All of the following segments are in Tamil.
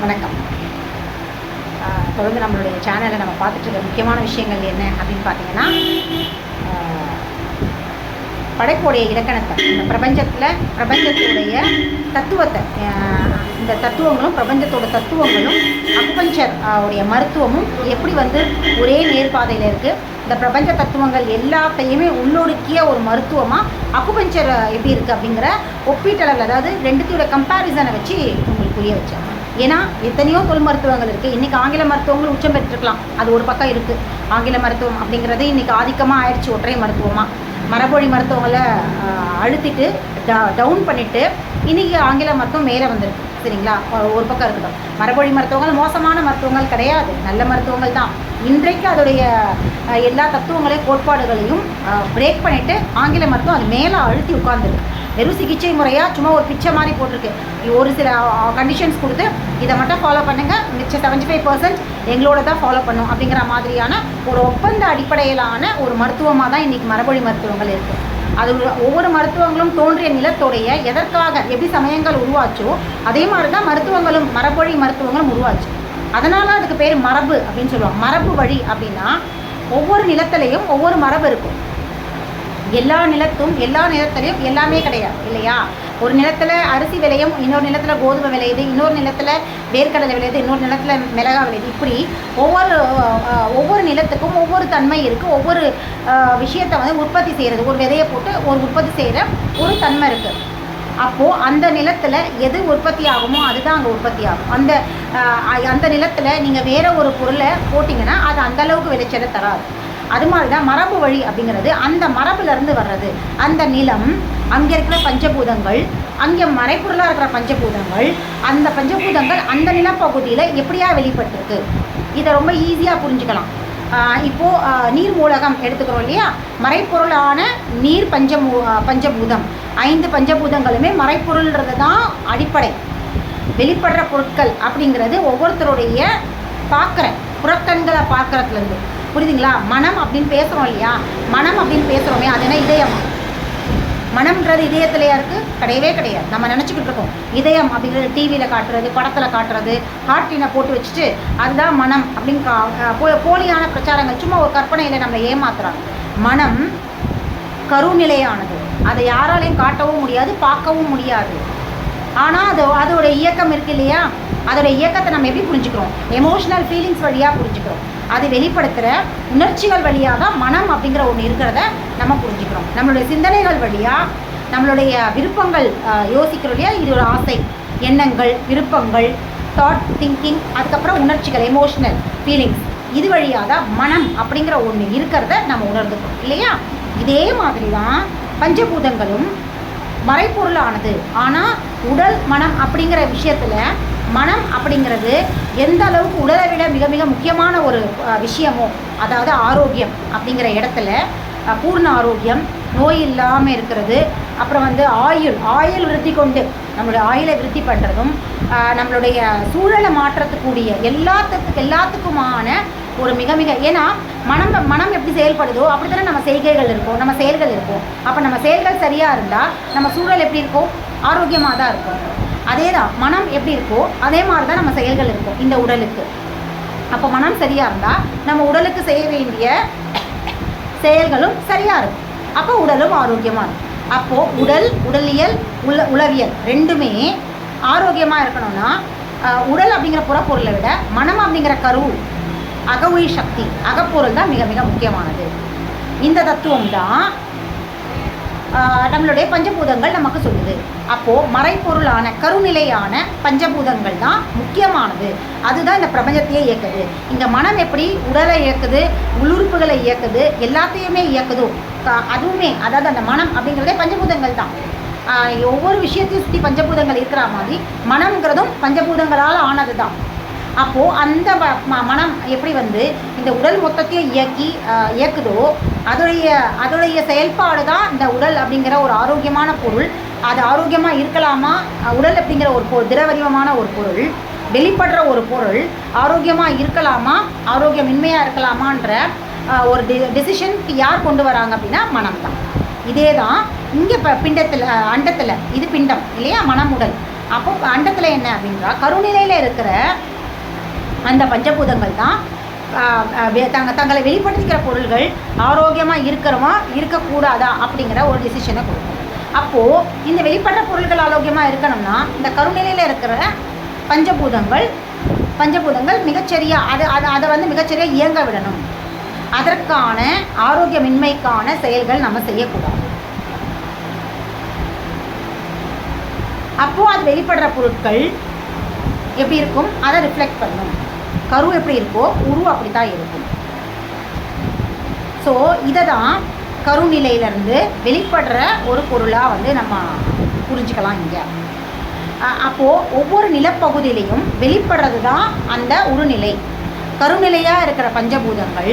வணக்கம். தொடர்ந்து நம்மளுடைய சேனலை நம்ம பார்த்துட்டு இருக்க முக்கியமான விஷயங்கள் என்ன அப்படின்னு பார்த்தீங்கன்னா படைப்புடைய இலக்கணத்தை இந்த பிரபஞ்சத்தில் பிரபஞ்சத்துடைய தத்துவத்தை இந்த தத்துவங்களும் பிரபஞ்சத்தோட தத்துவங்களும் அக்குபஞ்சர் உடைய மருத்துவமும் எப்படி வந்து ஒரே நேர்பாதையில் இருக்குது இந்த பிரபஞ்ச தத்துவங்கள் எல்லாத்தையுமே உள்ளொடுக்கிய ஒரு மருத்துவமாக அக்குபஞ்சர் எப்படி இருக்குது அப்படிங்கிற ஒப்பீட்டளவில் அதாவது ரெண்டுத்தையோட கம்பேரிசனை வச்சு உங்களுக்கு புரிய வச்சேன். ஏன்னா எத்தனையோ தொல் மருத்துவங்கள் இருக்குது இன்றைக்கி ஆங்கில மருத்துவங்கள் உச்சம் பெற்றிருக்கலாம். அது ஒரு பக்கம் இருக்குது ஆங்கில மருத்துவம் அப்படிங்கிறது இன்றைக்கி ஆதிக்கமாக ஆயிடுச்சு ஒற்றை மருத்துவமாக மரபொழி மருத்துவங்களை அழுத்திட்டு ட- டவுன் பண்ணிவிட்டு இன்றைக்கி ஆங்கில மருத்துவம் மேலே வந்திருக்கு. சரிங்களா? ஒரு பக்கம் இருக்கட்டும். மரபொழி மருத்துவங்கள் மோசமான மருத்துவங்கள் கிடையாது. நல்ல மருத்துவங்கள் தான். இன்றைக்கு அதோடைய எல்லா தத்துவங்களையும் கோட்பாடுகளையும் பிரேக் பண்ணிவிட்டு ஆங்கில மருத்துவம் அது மேலே அழுத்தி உட்கார்ந்துருக்கு. வெறும் சிகிச்சை முறையாக சும்மா ஒரு பிச்சை மாதிரி போட்டிருக்கு. ஒரு சில கண்டிஷன்ஸ் கொடுத்து இதை மட்டும் ஃபாலோ பண்ணுங்கள் மிச்சம் செவன்ட்டி ஃபைவ் பர்சன்ட் எங்களோட தான் ஃபாலோ பண்ணும் அப்படிங்கிற மாதிரியான ஒரு ஒப்பந்த அடிப்படையிலான ஒரு மருத்துவமாக தான் இன்றைக்கி மரபொழி மருத்துவங்கள் இருக்குது அது ஒவ்வொரு மருத்துவங்களும் தோன்றிய நிலத்தோடைய எதற்காக எப்படி சமயங்கள் உருவாச்சோ அதே மாதிரி தான் மருத்துவங்களும் மரபொழி மருத்துவங்களும் உருவாச்சு. அதனால அதுக்கு பேர் மரபு அப்படின்னு சொல்லுவாங்க. மரபு வழி அப்படின்னா ஒவ்வொரு நிலத்திலையும் ஒவ்வொரு மரபு இருக்கும். எல்லா நிலத்தும் எல்லா நிலத்திலையும் எல்லாமே கிடையாது இல்லையா? ஒரு நிலத்தில் அரிசி விளையும் இன்னொரு நிலத்தில் கோதுமை விளையுது இன்னொரு நிலத்தில் வேர்க்கடலை விளையுது இன்னொரு நிலத்தில் மிளகா விளையுது. இப்படி ஒவ்வொரு ஒவ்வொரு நிலத்துக்கும் ஒவ்வொரு தன்மை இருக்குது ஒவ்வொரு விஷயத்தை வந்து உற்பத்தி செய்கிறது ஒரு விதையை போட்டு ஒரு உற்பத்தி செய்கிற ஒரு தன்மை இருக்குது அப்போது அந்த நிலத்தில் எது உற்பத்தி ஆகுமோ அதுதான் அங்கே உற்பத்தி ஆகும். அந்த அந்த நிலத்தில் நீங்கள் வேறு ஒரு பொருளை போட்டிங்கன்னா அது அந்தளவுக்கு விளைச்சலை தராது. அது மாதிரி தான் மரபு வழி அப்படிங்கிறது அந்த மரபுலேருந்து வர்றது. அந்த நிலம் அங்கே இருக்கிற பஞ்சபூதங்கள் அங்கே மறைப்பொருளாக இருக்கிற பஞ்சபூதங்கள் அந்த பஞ்சபூதங்கள் அந்த நிலப்பகுதியில் எப்படியா வெளிப்பட்டிருக்கு? இதை ரொம்ப ஈஸியாக புரிஞ்சுக்கலாம். இப்போது நீர் மூலகம் எடுத்துக்கிறோம் இல்லையா? மறைப்பொருளான நீர் பஞ்சமூ பஞ்சபூதம். ஐந்து பஞ்சபூதங்களுமே மறைப்பொருள்ன்றது தான் அடிப்படை. வெளிப்படுற பொருட்கள் அப்படிங்கிறது ஒவ்வொருத்தருடைய பார்க்குற புறக்கண்களை பார்க்குறதுலேருந்து புரியுதுங்களா? மனம் அப்படின்னு பேசுகிறோம் இல்லையா? மனம் அப்படின்னு பேசுகிறோமே அது என்ன இதயமா? மனம்ன்றது இதயத்திலையா இருக்குது கிடையவே கிடையாது. நம்ம நினச்சிக்கிட்டு இருக்கோம். இதயம் அப்படிங்கிறது டிவியில் காட்டுறது படத்தில் காட்டுறது ஹார்ட்டினை போட்டு வச்சுட்டு அதுதான் மனம் அப்படின்னு கா போ- போலியான பிரச்சாரங்கள். சும்மா ஒரு கற்பனையில் நம்மளை ஏமாத்துறாங்க. மனம் கருநிலையானது. அதை யாராலையும் காட்டவும் முடியாது பார்க்கவும் முடியாது. ஆனால் அது அதோட இயக்கம் இருக்கு இல்லையா? அதோட இயக்கத்தை நம்ம எப்படி புரிஞ்சுக்கிறோம்? எமோஷனல் ஃபீலிங்ஸ் வழியாக புரிஞ்சுக்கிறோம். அது வெளிப்படுத்துகிற உணர்ச்சிகள் வழியாக தான் மனம் அப்படிங்கிற ஒன்று இருக்கிறத நம்ம புரிஞ்சுக்கிறோம். நம்மளுடைய சிந்தனைகள் வழியாக நம்மளுடைய விருப்பங்கள் ஆஹ், யோசிக்கிறோம் இல்லையா? இது ஒரு ஆசை. எண்ணங்கள் விருப்பங்கள் தாட் திங்கிங் அதுக்கப்புறம் உணர்ச்சிகள் எமோஷனல் ஃபீலிங்ஸ் இது வழியாக தான் மனம் அப்படிங்கிற ஒன்று இருக்கிறத நம்ம உணர்ந்துக்கிறோம் இல்லையா? இதே மாதிரி தான் பஞ்சபூதங்களும் மறைப்பொருளானது ஆனால் உடல் மனம் அப்படிங்கிற விஷயத்தில் மனம் அப்படிங்கிறது எந்த அளவுக்கு உடலை விட மிக மிக முக்கியமான ஒரு விஷயமோ அதாவது ஆரோக்கியம் அப்படிங்கிற இடத்துல பூர்ண ஆரோக்கியம் நோய் இல்லாமல் இருக்கிறது அப்புறம் வந்து ஆயுள் ஆயுள் விருத்தி கொண்டு நம்மளுடைய ஆயுளை விருத்தி பண்ணுறதும் நம்மளுடைய சூழலை மாற்றத்துக்கூடிய எல்லாத்துக்கு எல்லாத்துக்குமான ஒரு மிக மிக ஏன்னா மனம் மனம் எப்படி செயல்படுதோ அப்படி தானே நம்ம செய்கைகள் இருக்கும் நம்ம செயல்கள் இருக்கும். அப்போ நம்ம செயல்கள் சரியாக இருந்தால் நம்ம சூழல் எப்படி இருக்கும்? ஆரோக்கியமாக தான் இருக்கும். அதே தான் மனம் எப்படி இருக்கோ அதே மாதிரி தான் நம்ம செயல்கள் இருக்கும் இந்த உடலுக்கு. அப்போ மனம் சரியாக இருந்தால் நம்ம உடலுக்கு செய்ய வேண்டிய செயல்களும் சரியாக இருக்கும். அப்போ உடலும் ஆரோக்கியமாக இருக்கும். அப்போது உடல் உடலியல் உல உளவியல் ரெண்டுமே ஆரோக்கியமாக இருக்கணும்னா உடல் அப்படிங்கிற புறப்பொருளை விட மனம் அப்படிங்கிற கரு அகவுய் சக்தி அகப்பொருள் தான் மிக மிக முக்கியமானது. இந்த தத்துவம் தான் நம்மளுடைய பஞ்சபூதங்கள் நமக்கு சொல்லுது. அப்போது மறைப்பொருளான கருநிலையான பஞ்சபூதங்கள் தான் முக்கியமானது. அதுதான் இந்த பிரபஞ்சத்தையே இயக்குது. இந்த மனம் எப்படி உடலை இயக்குது உள்ளுறுப்புகளை இயக்குது எல்லாத்தையுமே இயக்குதோ. அதுவுமே அதாவது அந்த மனம் அப்படிங்கிறதே பஞ்சபூதங்கள் தான். ஒவ்வொரு விஷயத்தையும் சுற்றி பஞ்சபூதங்கள் இருக்கிற மாதிரி மனம்ங்கிறதும் பஞ்சபூதங்களால் ஆனது தான் அப்போது அந்த ம- மனம் எப்படி வந்து இந்த உடல் மொத்தத்தையும் இயக்கி இயக்குதோ அதோடைய அதோடைய செயல்பாடு தான் இந்த உடல் அப்படிங்கிற ஒரு ஆரோக்கியமான பொருள். அது ஆரோக்கியமாக இருக்கலாமா? உடல் அப்படிங்கிற ஒரு பொ திரவடிவமான ஒரு பொருள். வெளிப்படுற ஒரு பொருள். ஆரோக்கியமாக இருக்கலாமா? ஆரோக்கியமின்மையாக இருக்கலாமான்ற ஒரு டி டெசிஷனுக்கு யார் கொண்டு வராங்க அப்படின்னா மனம் தான். இதே தான் இங்கே இப்போ பிண்டத்தில் அண்டத்தில். இது பிண்டம் இல்லையா? மனம் உடல். அப்போ அண்டத்தில் என்ன அப்படின்றா? கருநிலையில் இருக்கிற அந்த பஞ்சபூதங்கள் தான் தங்க தங்களை வெளிப்படுத்திக்கிற பொருள்கள் ஆரோக்கியமாக இருக்கிறோமா இருக்கக்கூடாதா அப்படிங்கிற ஒரு டிசிஷனை கொடுக்கும். அப்போது இந்த வெளிப்படுற பொருள்கள் ஆரோக்கியமாக இருக்கணும்னா இந்த கருநிலையில் இருக்கிற பஞ்சபூதங்கள் பஞ்சபூதங்கள் மிகச்சரியாக அது அதை அதை வந்து மிகச்சரியாக இயங்க விடணும். அதற்கான ஆரோக்கியமின்மைக்கான செயல்கள் நம்ம செய்யக்கூடாது. அப்போது அது வெளிப்படுற பொருட்கள் எப்படி இருக்கும்? அதை ரிஃப்ளெக்ட் பண்ணும் கரு எப்படி இருக்கோ உரு அப்படி தான் இருக்கும். ஸோ இதை தான் கருநிலையிலேருந்து வெளிப்படுற ஒரு பொருளாக வந்து நம்ம புரிஞ்சுக்கலாம் இங்கே. அப்போது ஒவ்வொரு நிலப்பகுதியிலையும் வெளிப்படுறது தான் அந்த உருநிலை. கருநிலையாக இருக்கிற பஞ்சபூதங்கள்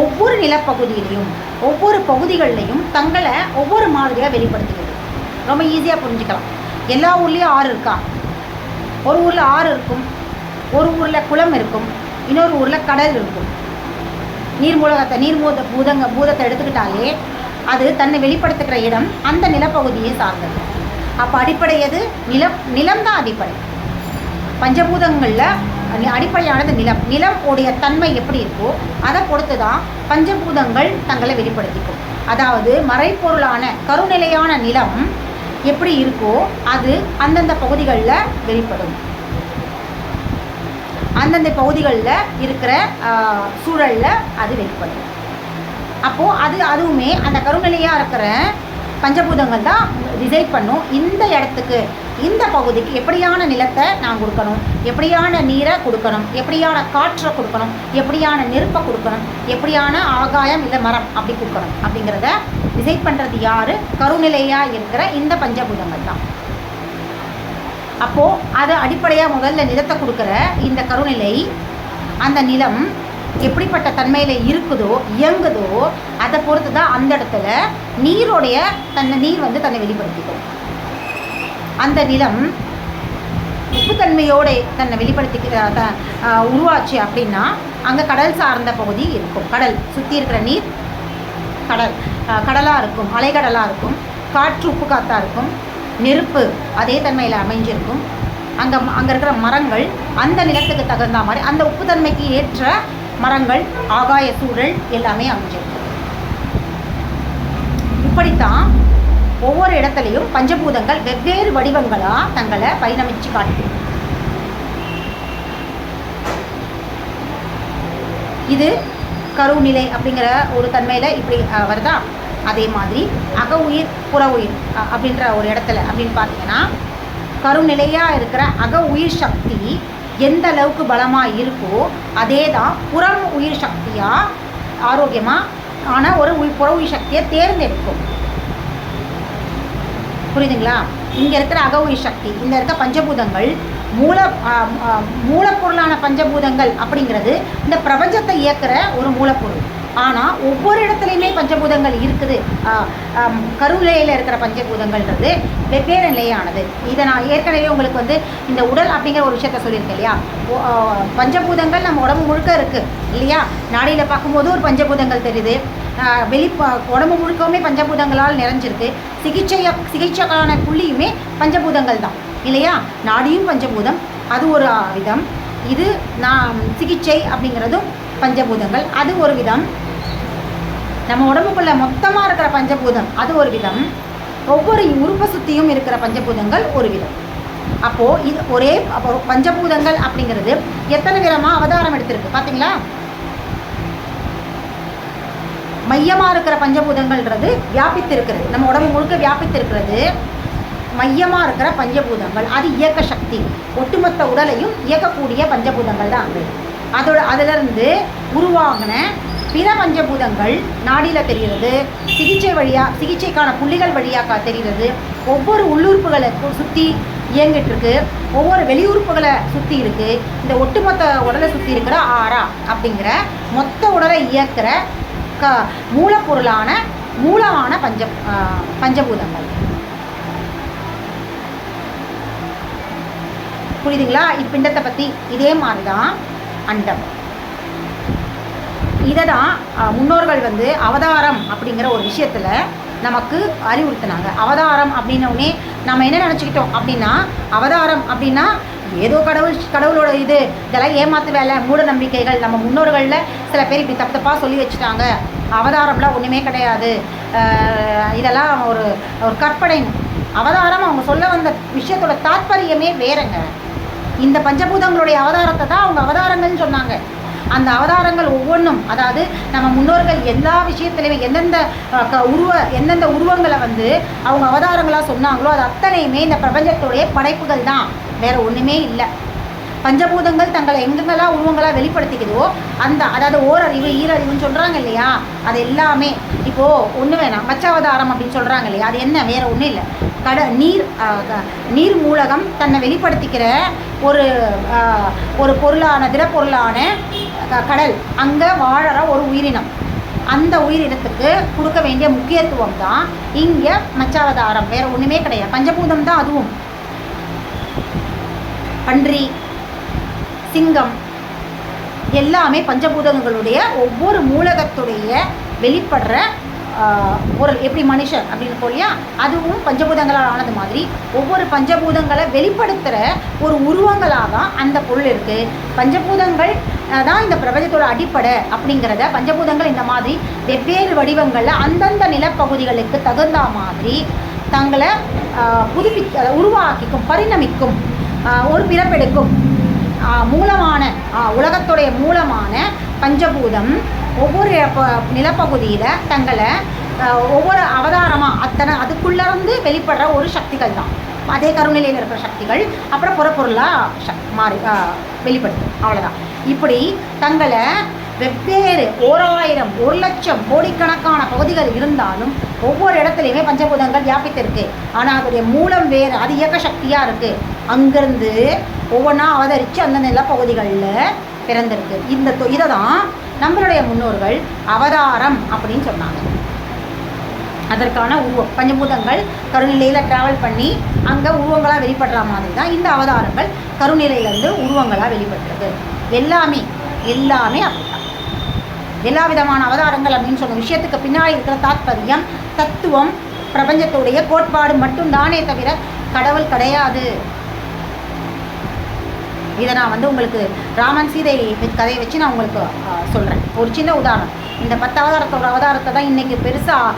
ஒவ்வொரு நிலப்பகுதியிலையும் ஒவ்வொரு பகுதிகள்லையும் தங்களை ஒவ்வொரு மாதிரியாக வெளிப்படுத்துகிறது. ரொம்ப ஈஸியாக புரிஞ்சுக்கலாம். எல்லா ஊர்லேயும் ஆறு இருக்கா? ஒரு ஊரில் ஆறு இருக்கும். ஒரு ஊரில் குளம் இருக்கும் இன்னொரு ஊரில் கடல் இருக்கும். நீர்மூலகத்தை நீர்மூத பூதங்க பூதத்தை எடுத்துக்கிட்டாலே அது தன்னை வெளிப்படுத்துகிற இடம் அந்த நிலப்பகுதியை சார்ந்தது. அப்போ அடிப்படை எது? நிலம் நிலம் தான் அடிப்படை. பஞ்சபூதங்களில் அடிப்படையானது நிலம். நிலம் உடைய தன்மை எப்படி இருக்கோ அதை பொறுத்து தான் பஞ்சபூதங்கள் தங்களை வெளிப்படுத்திக்கும். அதாவது மறைப்பொருளான கருநிலையான நிலம் எப்படி இருக்கோ அது அந்தந்த பகுதிகளில் வெளிப்படும். அந்தந்த பகுதிகளில் இருக்கிற சூழலில் அது வெளிப்படும் அப்போது அது அதுவுமே அந்த கருநிலையாக இருக்கிற பஞ்சபூதங்கள் தான் டிசைட் பண்ணும். இந்த இடத்துக்கு இந்த பகுதிக்கு எப்படியான நிலத்தை நான் கொடுக்கணும்? எப்படியான நீரை கொடுக்கணும்? எப்படியான காற்றை கொடுக்கணும்? எப்படியான நெருப்பை கொடுக்கணும்? எப்படியான ஆகாயம் இல்லை மரம் அப்படி கொடுக்கணும் அப்படிங்கிறத டிசைட் பண்ணுறது யார்? கருநிலையாக இருக்கிற இந்த பஞ்சபூதங்கள் தான். அப்போது அது அடிப்படையாக முதல்ல நிலத்தை கொடுக்குற இந்த கருநிலை அந்த நிலம் எப்படிப்பட்ட தன்மையில் இருக்குதோ இயங்குதோ அதை பொறுத்து தான் அந்த இடத்துல நீருடைய தன்னை நீர் வந்து தன்னை வெளிப்படுத்திக்கும். அந்த நிலம் உப்புத்தன்மையோடு தன்னை வெளிப்படுத்திக்க உருவாச்சு அப்படின்னா அங்கே கடல் சார்ந்த பகுதி இருக்கும். கடல் சுற்றி இருக்கிற நீர் கடல் கடலாக இருக்கும் அலைக்கடலாக இருக்கும் காற்று உப்பு காற்றாக இருக்கும். நெருப்பு அதே தன்மையில் அமைஞ்சிருக்கும். அங்கே அங்கே இருக்கிற மரங்கள் அந்த நிலத்துக்கு தகுந்த மாதிரி அந்த உப்புத்தன்மைக்கு ஏற்ற மரங்கள் ஆகாய சூழல் எல்லாமே அமைஞ்சிருக்கும். இப்படித்தான் ஒவ்வொரு இடத்துலையும் பஞ்சபூதங்கள் வெவ்வேறு வடிவங்களாக தங்களை பரிணமிச்சு காட்டு. இது கருநிலை அப்படிங்கிற ஒரு தன்மையில் இப்படி வருதா? அதே மாதிரி அக உயிர் புற உயிர் அஹ், அப்படின்ற ஒரு இடத்துல அப்படின்னு பார்த்தீங்கன்னா கருநிலையாக இருக்கிற அக உயிர் சக்தி எந்த அளவுக்கு பலமாக இருக்கோ அதே தான் புறம் உயிர் சக்தியாக ஆரோக்கியமாக ஆன ஒரு உயிர் புற உயிர் சக்தியை தேர்ந்தெடுக்கும். புரியுதுங்களா? இங்கே இருக்கிற அக உயிர் சக்தி இந்த இருக்க பஞ்சபூதங்கள் மூல மூலப்பொருளான பஞ்சபூதங்கள் அப்படிங்கிறது இந்த பிரபஞ்சத்தை இயக்குற ஒரு மூலப்பொருள். ஆனால் ஒவ்வொரு இடத்துலையுமே பஞ்சபூதங்கள் இருக்குது. கருநிலையில் இருக்கிற பஞ்சபூதங்கள்ன்றது வெவ்வேறு நிலையானது. இதை நான் ஏற்கனவே உங்களுக்கு வந்து இந்த உடல் அப்படிங்கிற ஒரு விஷயத்த சொல்லியிருக்கேன் இல்லையா? ஓ, பஞ்சபூதங்கள் நம்ம உடம்பு முழுக்க இருக்குது இல்லையா? நாடியில் பார்க்கும்போது ஒரு பஞ்சபூதங்கள் தெரியுது. வெளி உடம்பு முழுக்கவுமே பஞ்சபூதங்களால் நிறைஞ்சிருக்கு. சிகிச்சைய சிகிச்சைக்கான புள்ளியுமே பஞ்சபூதங்கள் தான். இல்லையா? நாடியும் பஞ்சபூதம். அது ஒரு விதம். இது நான் சிகிச்சை அப்படிங்கிறதும் பஞ்சபூதங்கள். அது ஒரு விதம். நம்ம உடம்புக்குள்ள மொத்தமாக இருக்கிற பஞ்சபூதம் அது ஒரு விதம். ஒவ்வொரு உறுப்பை சுற்றியும் இருக்கிற பஞ்சபூதங்கள் ஒரு விதம். அப்போது இது ஒரே அப்போ பஞ்சபூதங்கள் அப்படிங்கிறது எத்தனை விதமாக அவதாரம் எடுத்திருக்கு பார்த்தீங்களா மையமாக இருக்கிற பஞ்சபூதங்கள்ன்றது வியாபித்து இருக்கிறது நம்ம உடம்பு முழுக்க வியாபித்து இருக்கிறது மையமாக இருக்கிற பஞ்சபூதங்கள். அது இயக்க சக்தி. ஒட்டுமொத்த உடலையும் இயக்கக்கூடிய பஞ்சபூதங்கள் தான் அது. அதோட அதிலிருந்து உருவாகின பிற பஞ்சபூதங்கள் நாடியில் தெரிகிறது சிகிச்சை வழியாக சிகிச்சைக்கான புள்ளிகள் வழியாக தெரிகிறது. ஒவ்வொரு உள்ளுறுப்புகளை சுற்றி இயங்கிட்டு இருக்கு. ஒவ்வொரு வெளியுறுப்புகளை சுற்றி இருக்குது இந்த ஒட்டுமொத்த உடலை சுற்றி இருக்கிற ஆறா அப்படிங்கிற மொத்த உடலை இயக்கிற க மூலப்பொருளான மூலமான பஞ்ச பஞ்சபூதங்கள். புரியுதுங்களா? இப்பிண்டத்தை பற்றி இதே மாதிரி தான் அண்டம். இதை தான் முன்னோர்கள் வந்து அவதாரம் அப்படிங்கிற ஒரு விஷயத்தில் நமக்கு அறிவுறுத்தினாங்க. அவதாரம் அப்படின்னோடனே நம்ம என்ன நினச்சிக்கிட்டோம் அப்படின்னா அவதாரம் அப்படின்னா ஏதோ கடவுள் கடவுளோட இது இதெல்லாம் ஏமாத்து வேலை மூட நம்பிக்கைகள் நம்ம முன்னோர்களில் சில பேர் இப்படி தப்பு தப்பாக சொல்லி வச்சுட்டாங்க. அவதாரம்லாம் ஒன்றுமே கிடையாது. இதெல்லாம் ஒரு ஒரு கற்பனை. அவதாரம் அவங்க சொல்ல வந்த விஷயத்தோட தாத்பரியமே வேறங்க. இந்த பஞ்சபூதங்களுடைய அவதாரத்தை தான் அவங்க அவதாரங்கள்னு சொன்னாங்க. அந்த அவதாரங்கள் ஒவ்வொன்றும் அதாவது நம்ம முன்னோர்கள் எல்லா விஷயத்துலையுமே எந்தெந்த க- உருவ எந்தெந்த உருவங்களை வந்து அவங்க அவதாரங்களாக சொன்னாங்களோ அது அத்தனையுமே இந்த பிரபஞ்சத்துடைய படைப்புகள் தான். வேறு ஒன்றுமே இல்லை. பஞ்சபூதங்கள் தங்களை எங்கெங்கெல்லாம் உருவங்களாக வெளிப்படுத்திக்குதோ அந்த அதாவது ஓரறிவு ஈரறிவுன்னு சொல்கிறாங்க இல்லையா? அது எல்லாமே. இப்போது ஒன்று வேணாம் மச்சாவதாரம் அப்படின்னு சொல்கிறாங்க இல்லையா? அது என்ன? வேறு ஒன்றும் இல்லை. கட நீர் நீர் மூலகம் தன்னை வெளிப்படுத்திக்கிற ஒரு ஒரு பொருளான திடப்பொருளான க- கடல். அங்கே வாழற ஒரு உயிரினம். அந்த உயிரினத்துக்கு கொடுக்க வேண்டிய முக்கியத்துவம் தான் இங்கே மச்சாவதாரம். வேறு ஒன்றுமே கிடையாது. பஞ்சபூதம் தான் அதுவும். பன்றி சிங்கம் எல்லாமே பஞ்சபூதங்களுடைய ஒவ்வொரு மூலகத்துடைய வெளிப்படுற உரல் எப்படி மனுஷன் அப்படின்னு சொல்லியா அதுவும் பஞ்சபூதங்களால் ஆனது மாதிரி. ஒவ்வொரு பஞ்சபூதங்களை வெளிப்படுத்துகிற ஒரு உருவங்களாக தான் அந்த பொருள் இருக்குது பஞ்சபூதங்கள் தான் இந்த பிரபஞ்சத்தோட அடிப்படை அப்படிங்கிறத பஞ்சபூதங்கள் இந்த மாதிரி வெவ்வேறு வடிவங்களில் அந்தந்த நிலப்பகுதிகளுக்கு தகுந்த மாதிரி தங்களை புதுப்பி உருவாக்கிக்கும் பரிணமிக்கும் ஒரு பிறப்பெடுக்கும் மூலமான உலகத்துடைய மூலமான பஞ்சபூதம் ஒவ்வொரு ப- நிலப்பகுதியில் தங்களை ஒவ்வொரு அவதாரமாக அத்தனை அதுக்குள்ளேருந்து வெளிப்படுற ஒரு சக்திகள் தான். அதே கருநிலையில் இருக்கிற சக்திகள் அப்புறம் புறப்பொருளாக சக் மாறி வெளிப்படுத்தும். அவ்வளோதான் இப்படி தங்களை வெவ்வேறு ஓராயிரம் ஒரு லட்சம் கோடிக்கணக்கான பகுதிகள் இருந்தாலும் ஒவ்வொரு இடத்துலையுமே பஞ்சபூதங்கள் வியாபித்திருக்கு. ஆனால் அதோடைய மூலம் வேறு அது இயக்க சக்தியாக இருக்குது அங்கேருந்து ஒவ்வொன்றா அவதரித்து அந்த நிலப்பகுதிகளில் பிறந்திருக்கு. இந்த தொ- இதை தான் நம்மளுடைய முன்னோர்கள் அவதாரம் அப்படின்னு சொன்னாங்க. அதற்கான உருவம் பஞ்சபூதங்கள் கருநிலையில் ட்ராவல் பண்ணி அங்கே உருவங்களாக வெளிப்படுற மாதிரி தான் இந்த அவதாரங்கள் கருநிலையிலேருந்து உருவங்களாக வெளிப்படுறது எல்லாமே எல்லாமே அப்படிதான் எல்லா விதமான அவதாரங்கள் அப்படின்னு சொன்ன விஷயத்துக்கு பின்னாடி இருக்கிற தாத்பரியம் தத்துவம் பிரபஞ்சத்துடைய கோட்பாடு மட்டும்தானே தவிர கடவுள் கிடையாது. இதை நான் வந்து உங்களுக்கு ராமன் சீதை கதையை வச்சு நான் உங்களுக்கு சொல்கிறேன் ஒரு சின்ன உதாரணம். இந்த பத்து அவதாரத்தோட அவதாரத்தை தான் இன்றைக்கி பெருசாக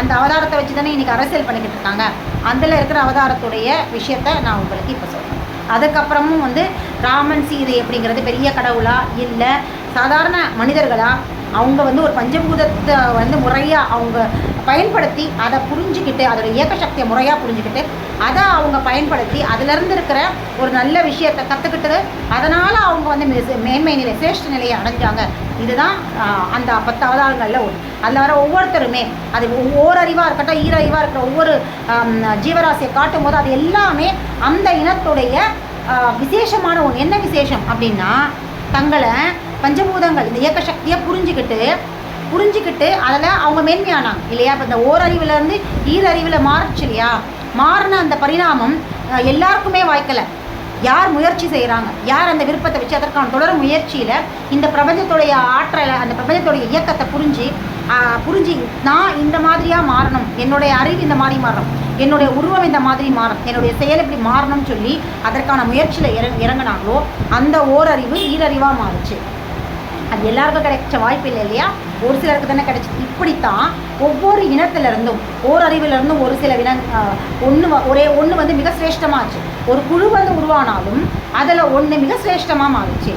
அந்த அவதாரத்தை வச்சு தானே இன்றைக்கி அரசியல் பண்ணிக்கிட்டு இருக்காங்க. அதில் இருக்கிற அவதாரத்துடைய விஷயத்த நான் உங்களுக்கு இப்போ சொல்கிறேன் அதுக்கப்புறமும் வந்து ராமன் சீதை அப்படிங்கிறது பெரிய கடவுளா? இல்லை சாதாரண மனிதர்களா? அவங்க வந்து ஒரு பஞ்சபூதத்தை வந்து முறையாக அவங்க பயன்படுத்தி அதை புரிஞ்சுக்கிட்டு அதோட இயக்க சக்தியை முறையாக புரிஞ்சுக்கிட்டு அதை அவங்க பயன்படுத்தி அதிலிருந்து இருக்கிற ஒரு நல்ல விஷயத்தை கற்றுக்கிட்டு அதனால் அவங்க வந்து மேன்மை நிலை சிரேஷ்ட நிலையை அடைஞ்சாங்க. இதுதான் அந்த பத்து அவதாரங்களில் ஒன்று அதில் வர ஒவ்வொருத்தருமே அது ஒவ்வொரு அறிவாக இருக்கட்டும் ஈரறிவாக இருக்கிற ஒவ்வொரு ஜீவராசியை காட்டும் போது அது எல்லாமே அந்த இனத்துடைய விசேஷமான ஒன்று என்ன விசேஷம் அப்படின்னா தங்களை பஞ்சபூதங்கள் இந்த இயக்க சக்தியை புரிஞ்சுக்கிட்டு புரிஞ்சுக்கிட்டு அதில் அவங்க மேன்மையானாங்க. இல்லையா? இப்போ இந்த ஓரறிவுலேருந்து ஈரறிவில் மாறுச்சு இல்லையா? மாறின அந்த பரிணாமம் எல்லாருக்குமே வாய்க்கலை. யார் முயற்சி செய்கிறாங்க யார் அந்த விருப்பத்தை வச்சு அதற்கான தொடர் முயற்சியில் இந்த பிரபஞ்சத்துடைய ஆற்றலை அந்த பிரபஞ்சத்துடைய இயக்கத்தை புரிஞ்சு புரிஞ்சு நான் இந்த மாதிரியாக மாறணும். என்னுடைய அறிவு இந்த மாதிரி மாறணும். என்னுடைய உருவம் இந்த மாதிரி மாறணும். என்னுடைய செயல் இப்படி மாறணும்னு சொல்லி அதற்கான முயற்சியில் இறங்க இறங்கினாங்களோ அந்த ஓரறிவு ஈரறிவாக மாறுச்சு. அது எல்லாருக்கும் கிடைச்ச வாய்ப்பு இல்லை இல்லையா? ஒரு சிலருக்கு தானே கிடைச்சிது இப்படித்தான் ஒவ்வொரு இனத்திலிருந்தும் ஓரறிவிலிருந்தும் ஒரு சில இன ஒன்று ஒரே ஒன்று வந்து மிக சிரேஷ்டமாச்சு. ஒரு குழு வந்து உருவானாலும் அதில் ஒன்று மிக சிரேஷ்டமாக மாறுச்சு.